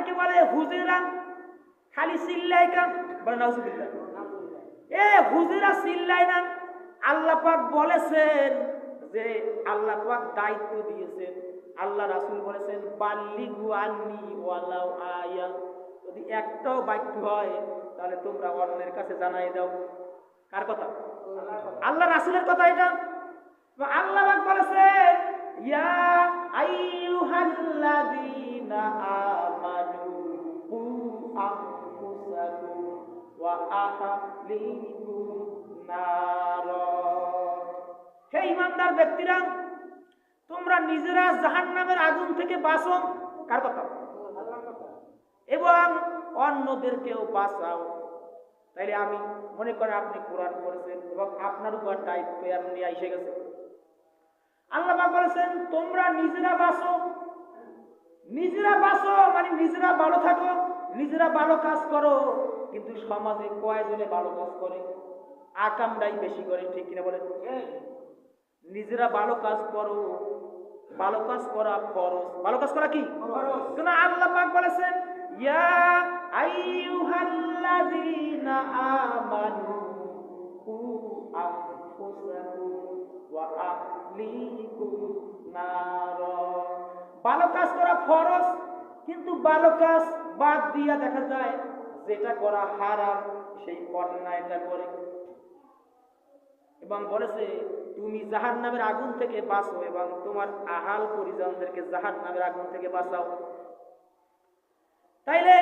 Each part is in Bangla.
অনেকে বলে, হুজুরা, খালি চিল্লাই কান? বলে, নাউজুবিল্লাহ। এ হুজুরা চিল্লাই না। আল্লাহ পাক বলেছেন যে, আল্লাহ পাক দায়িত্ব দিয়েছেন। আল্লাহ রাসূল বলেছেন, বাল্লিগু আন্নি ওয়ালাউ আয়া। যদি একটাও বাক্য হয়, তাহলে তোমরা অন্যের কাছে জানাই দাও। কার কথা? আল্লাহ রাসুলের কথা এটা। আল্লাহ পাক বলেছেন, ইয়া আইয়ুহাল্লাযীনা কু আনফুসাকুম ওয়া আহলিকুম নারা হে ইমানদার ব্যক্তিরা, তোমরা নিজেরা জাহান্নামের আগুন থেকে বাঁচো। কার কথা? এবং অন্যদেরকেও বাঁচাও। তাইলে আমি মনে করেন আপনি কোরআন করেছেন এবং আপনার উপর দায়িত্ব আপনি এসে গেছে। আল্লাহ বলেছেন, তোমরা নিজেরা বাঁচো নিজেরা বাঁচো মানে নিজেরা ভালো থাকো নিজেরা ভালো কাজ করো কিন্তু সমাজে কয়জনে ভালো কাজ করে? আকামটাই বেশি করে ঠিক কিনা বলেন? নিজেরা ভালো কাজ করো ভালো কাজ করা ফরজ। ভালো কাজ করা কি? কেন আল্লাহ পাক বলেছেন ইয়া আইয়ুহাল্লাযীনা আমানু কু আনফুসাকুম ওয়া আহলিকুম ফরজ, কিন্তু ভালো কাজ বাদ দিয়া দেখা যায় যেটা করা হারাম, সেই অন্যায়টা করে। এবং বলেছে, তুমি জাহান নামের আগুন থেকে বাঁচো এবং তোমার আহাল পরিজনদেরকে জাহান নামের আগুন থেকে বাঁচাও। তাইলে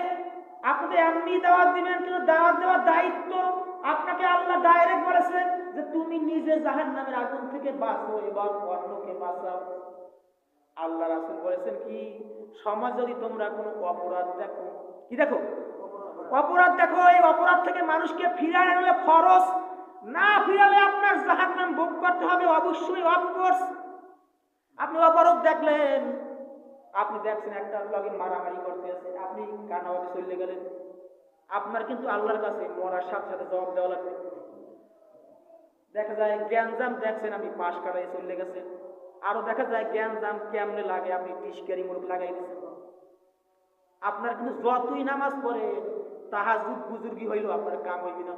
আপনি এমনি দাওয়াত দিবেন, কিন্তু দাওয়াত দেওয়ার দায়িত্ব আপনাকে আল্লাহ ডাইরেক্ট বলেছেন যে, তুমি নিজে জাহান নামের আগুন থেকে বাঁচো এবং অন্যকে বাঁচাও। আল্লাহ রাসুল বলেছেন কি, সমাজ যদি তোমরা কোনো অপরাধ দেখো, কি দেখো? অপরাধ দেখো, এই অপরাধ থেকে মানুষকে ফিরানো হলে ফরজ, না ফিরালে আপনার জাহান নাম ভোগ করতে হবে অবশ্যই অফকোর্স আপনি অপরাধ দেখলেন, আপনি দেখছেন একটা লগে মারামারি করতে আছে আপনি কানাওয়াতে চলে গেলেন। আপনার কিন্তু আল্লাহর কাছে মরার সাথে সাথে জবাব দেওয়া লাগবে। দেখা যায় জ্ঞানজাম দেখছেন, আপনি পাশ কাটাই চলে গেছেন। আরও দেখা যায় জ্ঞানজাম কেমনে লাগে, আপনি টিসকারি মুরগ লাগাই দিচ্ছেন আপনার কিন্তু যতই নামাজ পড়ে তাহাজুদ বুজুর্গি হইলেও আপনার কাম হইবে না।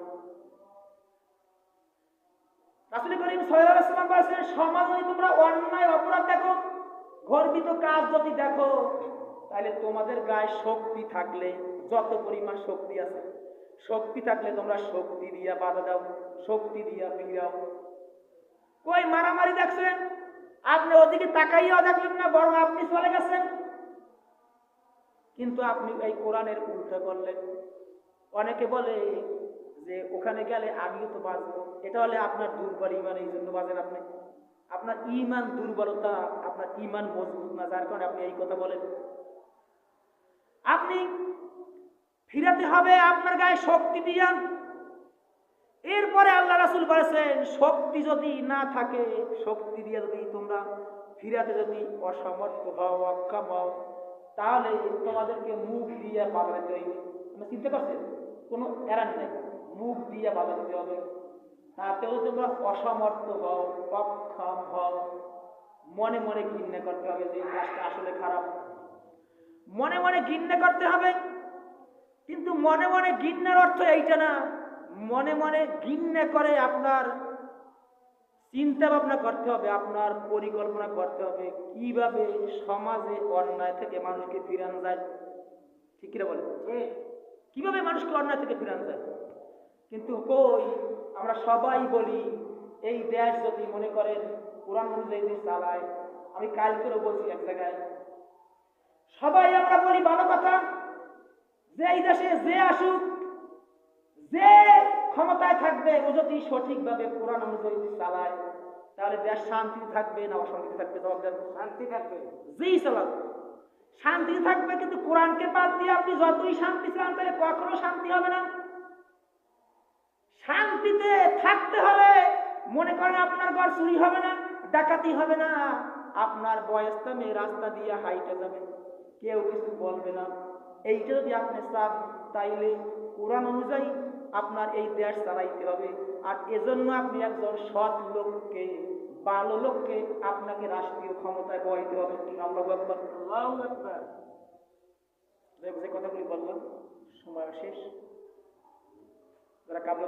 রাসুল করিম সাল্লাম বলেছেন, সমাজ যদি তোমরা অন্যায় অপরাধ দেখো, গর্বিত কাজ যদি দেখো, তাহলে তোমাদের গায়ে শক্তি থাকলে, যত পরিমাণ শক্তি আছে, শক্তি থাকলে তোমরা শক্তি দিয়া বাধা দাও, শক্তি দিয়া ফিরাও কই মারামারি দেখছেন? আপনি ওদিকে তাকাইয়াও দেখলেন না, বরং আপনি চলে গেছেন। কিন্তু আপনি এই কোরআনের উল্টো করলেন। অনেকে বলে যে ওখানে গেলে আমিও তো বাঁচবো। এটা হলে আপনার দুর্বল ইমান, এই জন্য বাঁচেন আপনি। আপনার ইমান দুর্বলতা, আপনার ইমান মজবুত না, যার কারণে আপনি এই কথা বলেন। আপনি ফিরাতে হবে আপনার গায়ে শক্তি দিয়ান এরপরে রাসুল বলেছেন, শক্তি যদি না থাকে, শক্তি দিয়ে যদি তোমরা ফিরাতে যদি অসমর্থ হও, অক্ষম হও, তাহলে তোমাদেরকে মুখ দিয়ে বাধা হইবে। আমরা চিনতে পারছেন? কোনো এরান নেই। মুখ দিয়ে বাধা দিতে হবে। তাতেও তোমরা অসমর্থ হও, অক্ষম হও, মনে মনে ঘৃণা করতে হবে যে কাজটা আসলে খারাপ। মনে মনে ঘৃণা করতে হবে। কিন্তু মনে মনে ঘৃণার অর্থ এইটা না মনে মনে ঘৃণা করে আপনার চিন্তা ভাবনা করতে হবে আপনার পরিকল্পনা করতে হবে কীভাবে সমাজে অন্যায় থেকে মানুষকে ফিরানো যায়। ঠিক কিনা বলে কীভাবে মানুষকে অন্যায় থেকে ফিরানো যায়? কিন্তু কই আমরা সবাই বলি এই দেশ যদি মনে করেন কোরআন অনুযায়ী চালায় আমি কাল করে বলছি এক জায়গায় সবাই আমরা বলি ভালো কথা যে এই দেশে যে আসুক যে ক্ষমতায় থাকবে ও যদি সঠিকভাবে কোরআন অনুযায়ী চালায় তাহলে দেশ শান্তি থাকবে না অশান্তি থাকবে? জবাব দেন। শান্তি থাকবে। যেই চালাবে শান্তি থাকবে কিন্তু কোরআনকে বাদ দিয়ে আপনি যতই শান্তি চান তাহলে কখনো শান্তি হবে না। শান্তিতে থাকতে হলে মনে করেন আপনার ঘর চুরি হবে না ডাকাতি হবে না। আপনার বয়স্তামে রাস্তা দিয়ে হাইটে যাবে। কেউ কিছু বলবে না। এইটা যদি আপনি চান তাইলে কোরআন অনুযায়ী আপনার এই দেশ চালাইতে হবে। আর এজন্য আপনি একজন সৎ লোককে ভালো লোককে আপনাকে রাষ্ট্রীয় ক্ষমতায় বহাইতে হবে। আল্লাহু আকবার। আল্লাহু আকবার। বুঝে কথা বললাম সময় শেষ। যারা কাবলা